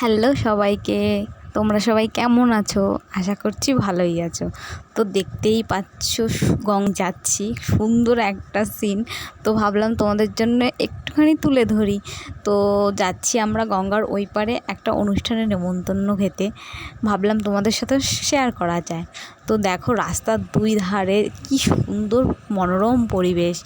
Hello সবাইকে, তোমরা সবাই কেমন আছো? আশা করছি ভালোই আছো। তো দেখতেই পাচ্ছ গং যাচ্ছি, সুন্দর একটা সিন তো ভাবলাম তোমাদের জন্য একটুখানি তুলে ধরি। তো যাচ্ছি আমরা গঙ্গার ওই পারে একটা অনুষ্ঠানে নেমন্তন্ন খেতে। ভাবলাম তোমাদের সাথে শেয়ার করা যায়। তো দেখো রাস্তার দুই ধারে কি সুন্দর মনোরম পরিবেশ।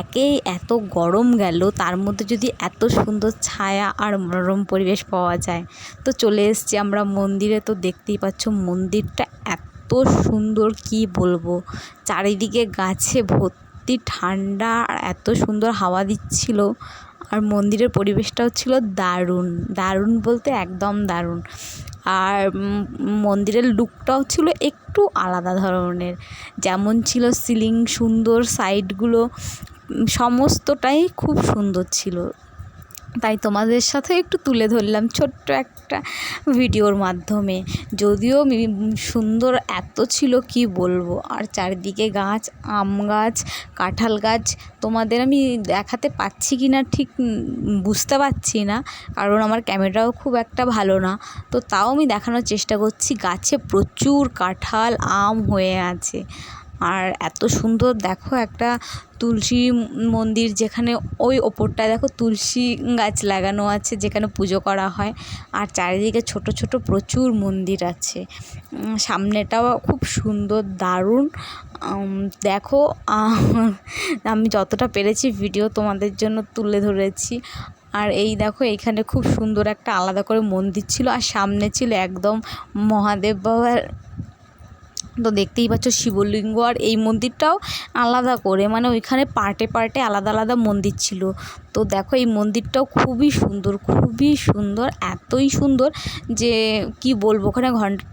একেই এত গরম গেল, তার মধ্যে যদি এত সুন্দর ছায়া আর মনোরম পরিবেশ পাওয়া যায়। তো চলে এসছি আমরা মন্দিরে, তো দেখতেই পাচ্ছ মন্দিরটা এত সুন্দর, কি বলব? চারিদিকে গাছে ভর্তি, ঠান্ডা, আর এত সুন্দর হাওয়া দিচ্ছিল। আর মন্দিরের পরিবেশটাও ছিল দারুণ দারুণ বলতে একদম দারুণ। আর মন্দিরের লুকটাও ছিল একটু আলাদা ধরনের। যেমন ছিল সিলিং সুন্দর সাইডগুলো সমস্তটাই খুব সুন্দর ছিল। তাই তোমাদের সাথে একটু তুলে ধরলাম ছোট্ট একটা ভিডিওর মাধ্যমে। যদিও সুন্দর এত ছিল কি বলব? আর চারিদিকে গাছ, আম গাছ, কাঁঠাল গাছ, তোমাদের আমি দেখাতে পাচ্ছি কি না ঠিক বুঝতে পারছি না, কারণ আমার ক্যামেরাও খুব একটা ভালো না। তো তাও আমি দেখানোর চেষ্টা করছি, গাছে প্রচুর কাঁঠাল, আম হয়ে আছে। আর এত সুন্দর দেখো একটা তুলসী মন্দির যেখানে ওই ওপরটায় দেখো তুলসী গাছ লাগানো আছে যেখানে পুজো করা হয়। আর চারিদিকে ছোট ছোট প্রচুর মন্দির আছে। সামনেটাও খুব সুন্দর, দারুণ। দেখো আমি যতটা পেরেছি ভিডিও তোমাদের জন্য তুলে ধরেছি। আর এই দেখো, এইখানে খুব সুন্দর একটা আলাদা করে মন্দির ছিল। আর সামনে ছিল একদম মহাদেব বাবার তো দেখতেই পাচ্ছ শিবলিঙ্গ আর এই মন্দিরটাও আলাদা করে মানে ওইখানে পার্টে পার্টে আলাদা আলাদা মন্দির ছিল। তো দেখো এই মন্দিরটাও খুবই সুন্দর খুবই সুন্দর, এতই সুন্দর যে কি বলব ওখানে ঘণ্টা